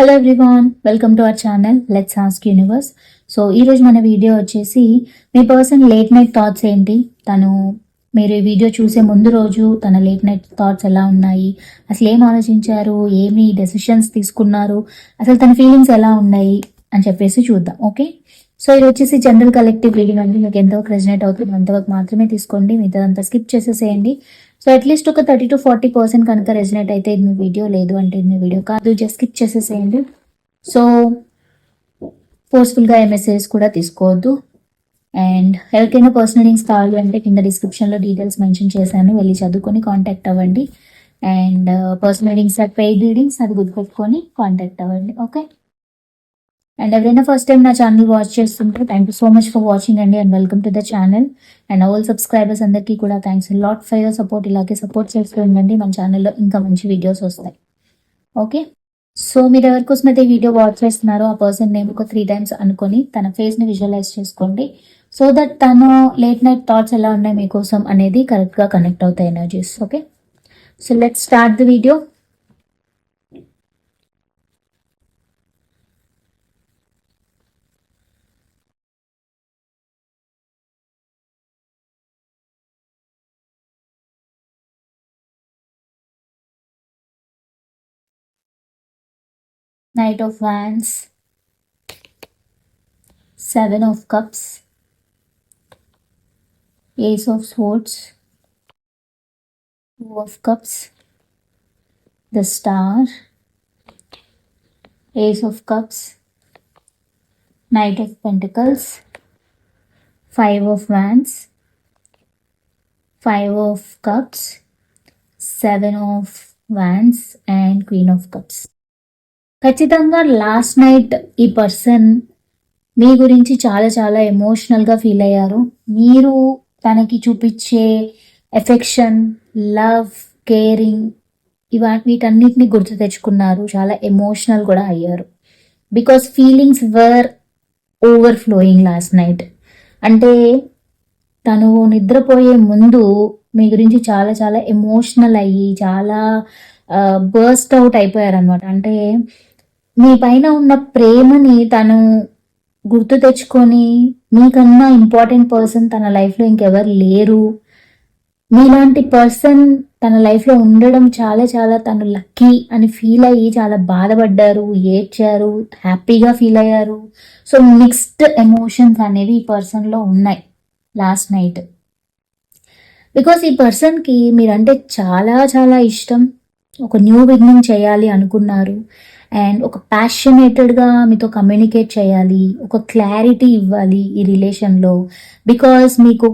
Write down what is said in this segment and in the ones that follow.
Hello everyone welcome to our channel let's ask universe so ఈరోజు మన video వచ్చేసి మీ పర్సన్ లేట్ నైట్ థాట్స్ ఏంటి? తను మీరు ఈ వీడియో చూసే ముందు రోజు తన లేట్ నైట్ థాట్స్ ఎలా ఉన్నాయి? అసలు ఏం ఆలోచించారు? ఏమి డెసిషన్స్ తీసుకున్నారు? అసలు తన ఫీలింగ్స్ ఎలా ఉన్నాయి? అని చెప్పేసి చూద్దాం ఓకే సో ఇది వచ్చేసి జనరల్ కలెక్టివ్ రీడింగ్ అండి. మీకు ఎంతవరకు రెజినేట్ అవుతుంది అంతవరకు మాత్రమే తీసుకోండి. మిగతాదంతా స్కిప్ చేసేసేయండి. సో అట్లీస్ట్ ఒక థర్టీ టు ఫార్టీ పర్సెంట్ కనుక రెజినేట్ అయితే ఇది మీ వీడియో లేదు అంటే ఇది మీ వీడియో కాదు. జస్ట్ స్కిప్ చేసేసేయండి. సో ఫోర్స్ఫుల్గా మెసేజ్ కూడా తీసుకోవద్దు. అండ్ ఎవరికైనా పర్సనల్ లింక్స్ కావాలి అంటే కింద డిస్క్రిప్షన్లో డీటెయిల్స్ మెన్షన్ చేశాను. వెళ్ళి చదువుకొని కాంటాక్ట్ అవ్వండి. And personal readings at paid readings అది గుర్తుపెట్టుకొని కాంటాక్ట్ అవ్వండి. ఓకే అండ్ ఎవరైనా ఫస్ట్ టైం నా ఛానల్ వాచ్ చేస్తుంటే thank you so much for watching అండి and welcome to the channel and all subscribers అందరికీ కూడా thanks lot for your support ఇలాగే సపోర్ట్ చేస్తూ ఉండండి మన ఛానల్లో ఇంకా మంచి వీడియోస్ వస్తాయి. ఓకే సో మీరు ఎవరికోసం అయితే వీడియో వాచ్ చేస్తున్నారో ఆ పర్సన్ నేమ్ ఒక త్రీ టైమ్స్ అనుకొని తన ఫేస్ని విజువలైజ్ చేసుకోండి. సో దట్ తను లేట్ నైట్ థాట్స్ ఎలా ఉన్నాయి మీకోసం అనేది కరెక్ట్గా కనెక్ట్ అవుతాయి energies okay so let start the video Knight of Wands, Seven of Cups, Ace of Swords, Two of Cups, the Star, Ace of Cups, Knight of Pentacles, Five of Wands, Five of Cups, Seven of Wands, and Queen of Cups. ఖచ్చితంగా last night ఈ person మీ గురించి చాలా చాలా ఎమోషనల్గా feel అయ్యారు. మీరు తనకి చూపించే ఎఫెక్షన్ లవ్ కేరింగ్ ఇవా వీటన్నిటిని గుర్తు తెచ్చుకున్నారు. చాలా ఎమోషనల్ కూడా అయ్యారు. Because feelings were overflowing last night అంటే తను నిద్రపోయే ముందు మీ గురించి చాలా చాలా ఎమోషనల్ అయ్యి చాలా బర్స్ట్ అవుట్ అయిపోయారనమాట అంటే మీ పైన ఉన్న ప్రేమని తను గుర్తు తెచ్చుకొని మీకన్నా ఇంపార్టెంట్ పర్సన్ తన లైఫ్లో ఇంకెవరు లేరు. మీలాంటి పర్సన్ తన లైఫ్లో ఉండడం చాలా చాలా తను లక్కీ అని ఫీల్ అయ్యి చాలా బాధపడ్డారు ఏడ్చారు హ్యాపీగా ఫీల్ అయ్యారు. సో మిక్స్డ్ ఎమోషన్స్ అనేవి ఈ పర్సన్లో ఉన్నాయి లాస్ట్ నైట్. బికాస్ ఈ పర్సన్కి మీరంటే చాలా చాలా ఇష్టం. ఒక న్యూ బిగినింగ్ చేయాలి అనుకున్నారు. అండ్ ఒక ప్యాషనేటెడ్గా మీతో కమ్యూనికేట్ చేయాలి ఒక క్లారిటీ ఇవ్వాలి ఈ రిలేషన్లో బికాస్ మీకు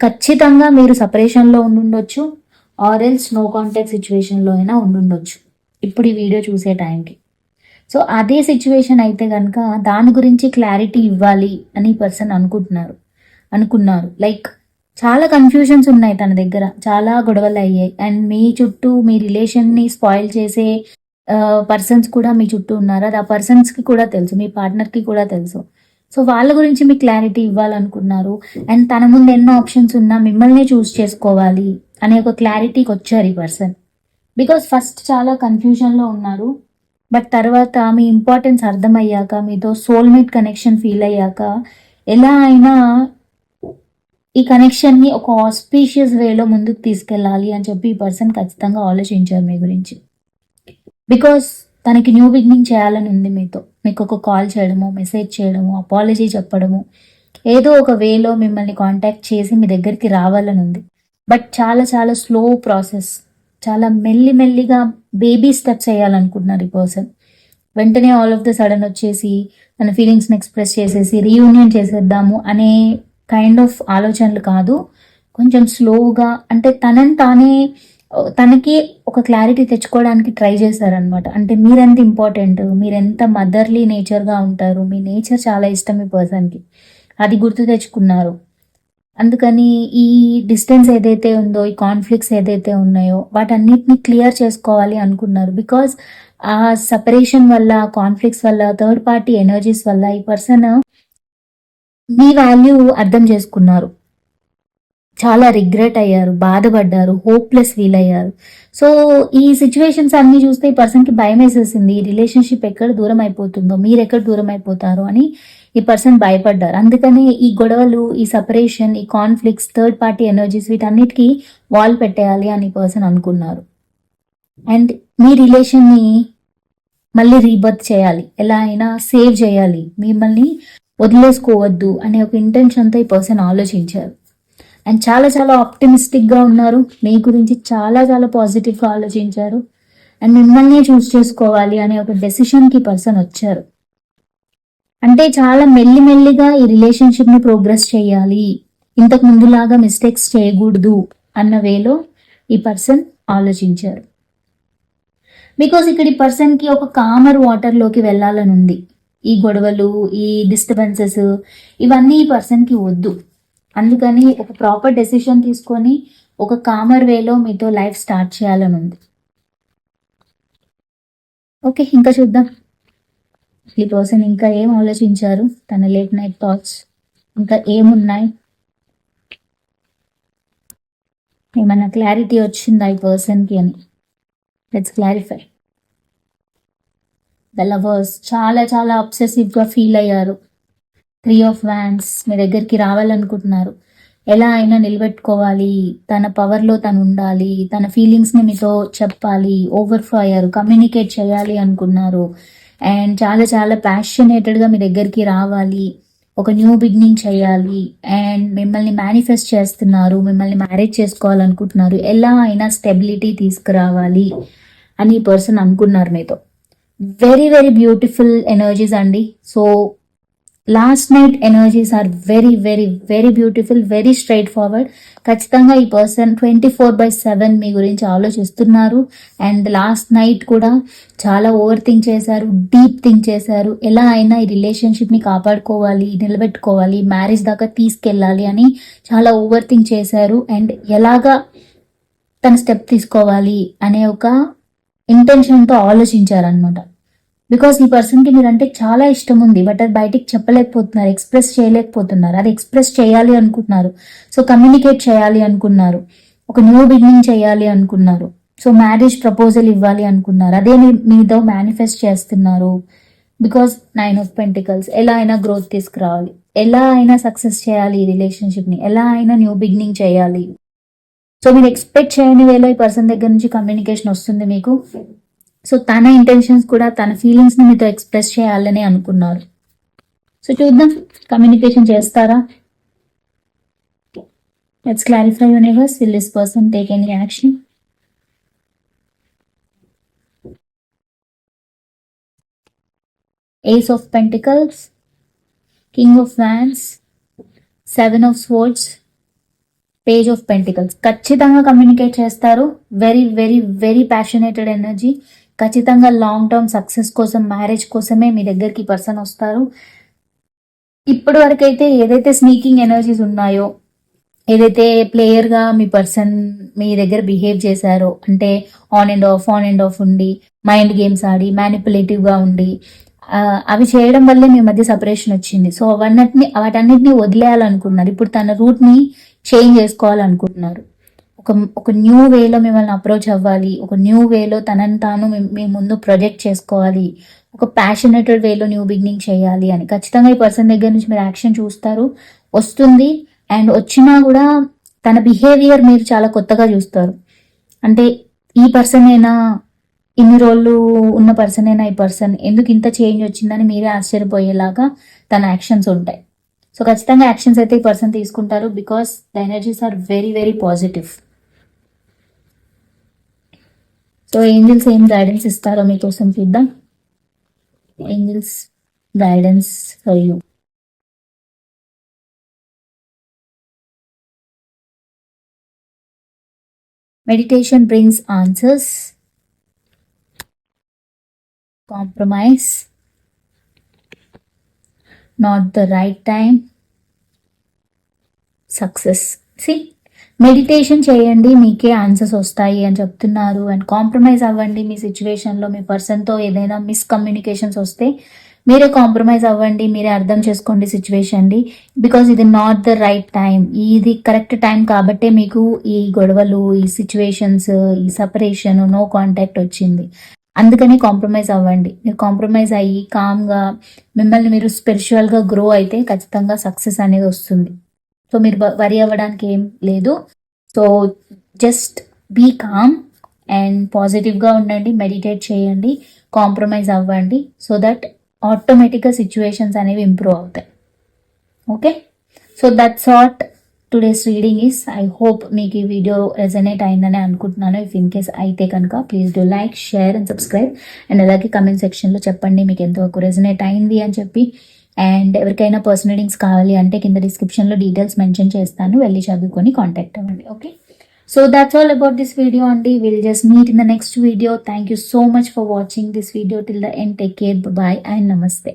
ఖచ్చితంగా మీరు సపరేషన్లో ఉండుండొచ్చు ఆర్ ఎల్స్ నో కాంటాక్ట్ సిచ్యువేషన్లో అయినా ఉండుండొచ్చు. ఇప్పుడు ఈ వీడియో చూసే టైంకి సో అదే సిచ్యువేషన్ అయితే కనుక దాని గురించి క్లారిటీ ఇవ్వాలి అని పర్సన్ అనుకుంటున్నారు అనుకున్నారు. లైక్ చాలా కన్ఫ్యూజన్స్ ఉన్నాయి తన దగ్గర చాలా గొడవలు అయ్యాయి. అండ్ మీ చుట్టూ మీ రిలేషన్ని స్పాయిల్ చేసే పర్సన్స్ కూడా మీ చుట్టూ ఉన్నారు? అది ఆ పర్సన్స్కి కూడా తెలుసు మీ పార్ట్నర్కి కూడా తెలుసు. సో వాళ్ళ గురించి మీ క్లారిటీ ఇవ్వాలనుకున్నారు. అండ్ తన ముందు ఎన్నో ఆప్షన్స్ ఉన్నా మిమ్మల్ని చూస్ చేసుకోవాలి అనే ఒక క్లారిటీకి వచ్చారు ఈ పర్సన్ బికాస్ ఫస్ట్ చాలా కన్ఫ్యూజన్లో ఉన్నారు. బట్ తర్వాత మీ ఇంపార్టెన్స్ అర్థమయ్యాక మీతో సోల్మేట్ కనెక్షన్ ఫీల్ అయ్యాక ఎలా అయినా ఈ కనెక్షన్ని ఒక ఆస్పీషియస్ వేలో ముందుకు తీసుకెళ్ళాలి అని చెప్పి ఈ పర్సన్ ఖచ్చితంగా ఆలోచించారు మీ గురించి. బికాస్ తనకి న్యూ బిగినింగ్ చేయాలని ఉంది మీతో. మీకు ఒక కాల్ చేయడము మెసేజ్ చేయడము అపాలజీ చెప్పడము ఏదో ఒక వేలో మిమ్మల్ని కాంటాక్ట్ చేసి మీ దగ్గరికి రావాలని ఉంది. బట్ చాలా చాలా స్లో ప్రాసెస్ చాలా మెల్లి మెల్లిగా బేబీ స్టెప్స్ చేయాలనుకుంటున్నారు ఈ పర్సన్ వెంటనే ఆల్ ఆఫ్ ద సడన్ వచ్చేసి తన ఫీలింగ్స్ని ఎక్స్ప్రెస్ చేసేసి రీయూనియన్ చేసేద్దాము అనే కైండ్ ఆఫ్ ఆలోచనలు కాదు. కొంచెం స్లోగా అంటే తనని తానే తనకి ఒక క్లారిటీ తెచ్చుకోవడానికి ట్రై చేశారనమాట అంటే మీరెంత ఇంపార్టెంట్ మీరెంత మదర్లీ నేచర్గా ఉంటారు మీ నేచర్ చాలా ఇష్టం ఈ పర్సన్కి అది గుర్తు తెచ్చుకున్నారు. అందుకని ఈ డిస్టెన్స్ ఏదైతే ఉందో ఈ కాన్ఫ్లిక్ట్స్ ఏదైతే ఉన్నాయో వాటన్నిటిని క్లియర్ చేసుకోవాలి అనుకున్నారు. బికాస్ ఆ సపరేషన్ వల్ల కాన్ఫ్లిక్ట్స్ వల్ల థర్డ్ పార్టీ ఎనర్జీస్ వల్ల ఈ పర్సన్ మీ వాల్యూ అర్థం చేసుకున్నారు. చాలా రిగ్రెట్ అయ్యారు బాధపడ్డారు హోప్లెస్ ఫీల్ అయ్యారు. సో ఈ సిచ్యువేషన్స్ అన్ని చూస్తే ఈ పర్సన్కి భయం వేసేసింది ఈ రిలేషన్షిప్ ఎక్కడ దూరం అయిపోతుందో మీరు ఎక్కడ దూరం అయిపోతారో అని ఈ పర్సన్ భయపడ్డారు. అందుకనే ఈ గొడవలు ఈ సపరేషన్ ఈ కాన్ఫ్లిక్ట్స్ థర్డ్ పార్టీ ఎనర్జీస్ వీటన్నిటికీ వాల్ పెట్టేయాలి అని పర్సన్ అనుకున్నారు. అండ్ మీ రిలేషన్ని మళ్ళీ రీబర్త్ చేయాలి. ఎలా అయినా సేవ్ చేయాలి. మిమ్మల్ని వదిలేసుకోవద్దు అనే ఒక ఇంటెన్షన్తో ఈ పర్సన్ ఆలోచించారు. అండ్ చాలా చాలా ఆప్టిమిస్టిక్గా ఉన్నారు. మీ గురించి చాలా చాలా పాజిటివ్గా ఆలోచించారు. అండ్ మిమ్మల్ని చూస్ చేసుకోవాలి అనే ఒక డెసిషన్కి పర్సన్ వచ్చారు. అంటే చాలా మెల్లిమెల్లిగా ఈ రిలేషన్షిప్ని ప్రోగ్రెస్ చేయాలి. ఇంతకు ముందులాగా మిస్టేక్స్ చేయకూడదు అన్న వేలో ఈ పర్సన్ ఆలోచించారు. బికాస్ ఇక్కడ ఈ పర్సన్కి ఒక కామర్ వాటర్లోకి వెళ్ళాలని ఉంది ఈ గొడవలు ఈ డిస్టర్బెన్సెస్ ఇవన్నీ ఈ పర్సన్కి వద్దు. అందుకని ఒక ప్రాపర్ డెసిషన్ తీసుకొని ఒక కామర్ వేలో మీతో లైఫ్ స్టార్ట్ చేయాలని ఉంది. ఓకే ఇంకా చూద్దాం. ఈ పర్సన్ ఇంకా ఏం ఆలోచించారు? తన లేట్ నైట్ థాట్స్ ఇంకా ఏమున్నాయి? ఏమైనా క్లారిటీ వచ్చిందా ఈ పర్సన్కి అని? లెట్స్ క్లారిఫై ద లవర్స్ చాలా చాలా అబ్సెసివ్గా ఫీల్ అయ్యారు. త్రీ ఆఫ్ వ్యాన్స్ మీ దగ్గరికి రావాలనుకుంటున్నారు. ఎలా అయినా నిలబెట్టుకోవాలి. తన పవర్లో తను ఉండాలి. తన ఫీలింగ్స్ని మీతో చెప్పాలి. ఓవర్ఫ్లో అయ్యారు కమ్యూనికేట్ చేయాలి అనుకున్నారు. అండ్ చాలా చాలా ప్యాషనేటెడ్గా మీ దగ్గరికి రావాలి. ఒక న్యూ బిగినింగ్ చేయాలి. అండ్ మిమ్మల్ని మేనిఫెస్ట్ చేస్తున్నారు. మిమ్మల్ని మ్యారేజ్ చేసుకోవాలనుకుంటున్నారు. ఎలా అయినా స్టెబిలిటీ తీసుకురావాలి అని ఈ పర్సన్ అనుకున్నారు మీతో. వెరీ వెరీ బ్యూటిఫుల్ ఎనర్జీస్ అండి. So last night energies are very very very beautiful very straightforward ఖచ్చితంగా ఈ person twenty four by seven మీ గురించి ఆలోచిస్తున్నారు. అండ్ లాస్ట్ నైట్ కూడా చాలా ఓవర్ థింక్ చేశారు డీప్ థింక్ చేశారు. ఎలా అయినా ఈ రిలేషన్షిప్ని కాపాడుకోవాలి నిలబెట్టుకోవాలి మ్యారేజ్ దాకా తీసుకెళ్ళాలి అని చాలా ఓవర్ థింక్ చేశారు. అండ్ ఎలాగా తన స్టెప్ తీసుకోవాలి అనే ఒక ఇంటెన్షన్తో ఆలోచించారనమాట బికాస్ ఈ పర్సన్కి మీరంటే చాలా ఇష్టం ఉంది బట్ అది బయటికి చెప్పలేకపోతున్నారు ఎక్స్ప్రెస్ చేయలేకపోతున్నారు. అది ఎక్స్ప్రెస్ చేయాలి అనుకుంటున్నారు. సో కమ్యూనికేట్ చేయాలి అనుకున్నారు ఒక న్యూ బిగినింగ్ చేయాలి అనుకున్నారు సో మ్యారేజ్ ప్రపోజల్ ఇవ్వాలి అనుకున్నారు అదే మీతో మేనిఫెస్ట్ చేస్తున్నారు. బికాస్ నైన్ ఆఫ్ పెంటికల్స్ ఎలా అయినా గ్రోత్ తీసుకురావాలి. ఎలా అయినా సక్సెస్ చేయాలి ఈ రిలేషన్షిప్ని ఎలా అయినా న్యూ బిగినింగ్ చేయాలి. సో మీరు ఎక్స్పెక్ట్ చేయని వేలో ఈ పర్సన్ దగ్గర నుంచి కమ్యూనికేషన్ వస్తుంది మీకు? సో తన ఇంటెన్షన్స్ కూడా తన ఫీలింగ్స్ని మీతో ఎక్స్ప్రెస్ చేయాలని అనుకున్నారు. సో చూద్దాం. కమ్యూనికేషన్ చేస్తారా? Let's clarify universe will this person take any action ace of pentacles king of wands seven of swords page of pentacles ఖచ్చితంగా కమ్యూనికేట్ చేస్తారు. Very very very passionated energy ఖచ్చితంగా లాంగ్ టర్మ్ సక్సెస్ కోసం marriage కోసమే మీ దగ్గరికి person వస్తారు. ఇప్పటి వరకైతే ఏదైతే స్నీకింగ్ ఎనర్జీస్ ఉన్నాయో ఏదైతే ప్లేయర్గా మీ పర్సన్ మీ దగ్గర బిహేవ్ చేశారో అంటే on and off on and off ఉండి మైండ్ గేమ్స్ ఆడి మ్యానిపులేటివ్గా ఉండి అవి చేయడం వల్లే మీ మధ్య సపరేషన్ వచ్చింది. సో అవన్నిటిని వాటన్నిటిని వదిలేయాలనుకున్నారు. ఇప్పుడు తన రూట్ని చేంజ్ చేసుకోవాలనుకుంటున్నారు. ఒక ఒక న్యూ వేలో మిమ్మల్ని అప్రోచ్ అవ్వాలి. ఒక న్యూ వేలో తనని తాను మీ- ముందు ప్రొజెక్ట్ చేసుకోవాలి. ఒక ప్యాషనేటెడ్ వేలో న్యూ బిగినింగ్ చేయాలి అని. ఖచ్చితంగా ఈ పర్సన్ దగ్గర నుంచి మీరు యాక్షన్ చూస్తారు. వస్తుంది. అండ్ వచ్చినా కూడా తన బిహేవియర్ మీరు చాలా కొత్తగా చూస్తారు. అంటే ఈ పర్సన్ అయినా ఇన్ని రోజులు ఉన్న పర్సన్ అయినా ఈ పర్సన్ ఎందుకు ఇంత చేంజ్ వచ్చిందని మీరే ఆశ్చర్యపోయేలాగా తన యాక్షన్స్ ఉంటాయి. సో ఖచ్చితంగా యాక్షన్స్ అయితే ఈ పర్సన్ తీసుకుంటారు because the energies are very very positive so angels ఏం గైడెన్స్ ఇస్తారో మీకోసం చూద్దాం angels guidance for you meditation brings answers compromise not the right time success see meditation చేయండి మీకే ఆన్సర్స్ వస్తాయి అని చెప్తున్నారు. అండ్ కాంప్రమైజ్ అవ్వండి మీ సిచ్యువేషన్లో మీ పర్సన్తో ఏదైనా మిస్కమ్యూనికేషన్స్ వస్తే మీరే కాంప్రమైజ్ అవ్వండి మీరే అర్థం చేసుకోండి సిచ్యువేషన్ని బికాజ్ ఇది నాట్ ద రైట్ టైం ఇది కరెక్ట్ టైం కాబట్టే మీకు ఈ గొడవలు ఈ సిచ్యువేషన్స్ ఈ సపరేషన్ నో కాంటాక్ట్ వచ్చింది. అందుకని కాంప్రమైజ్ అవ్వండి. మీరు కాంప్రమైజ్ అయ్యి కామ్గా మిమ్మల్ని మీరు స్పిరిచువల్గా గ్రో అయితే ఖచ్చితంగా సక్సెస్ అనేది వస్తుంది. సో మీరు వరి అవ్వడానికి ఏం లేదు. So just be calm and పాజిటివ్గా ఉండండి మెడిటేట్ చేయండి కాంప్రమైజ్ అవ్వండి సో దట్ ఆటోమేటిక్గా సిచ్యువేషన్స్ అనేవి ఇంప్రూవ్ అవుతాయి. Okay? So that's what today's reading is I hope మీకు ఈ వీడియో రెజనేట్ అయిందని అనుకుంటున్నాను. ఇఫ్ ఇన్ కేస్ అయితే కనుక please do like share and subscribe. And అలాగే కమెంట్ సెక్షన్లో చెప్పండి మీకు ఎంతవరకు రెజనేట్ అయింది అని చెప్పి. అండ్ ఎవరికైనా పర్సనల్ రీడింగ్స్ కావాలి అంటే కింద డిస్క్రిప్షన్లో డీటెయిల్స్ మెన్షన్ చేస్తాను. వెళ్ళి చదువుకొని కాంటాక్ట్ అవ్వండి okay so that's all about this video అండి. Will just meet in the next video thank you so much for watching this video till the end take care bye and నమస్తే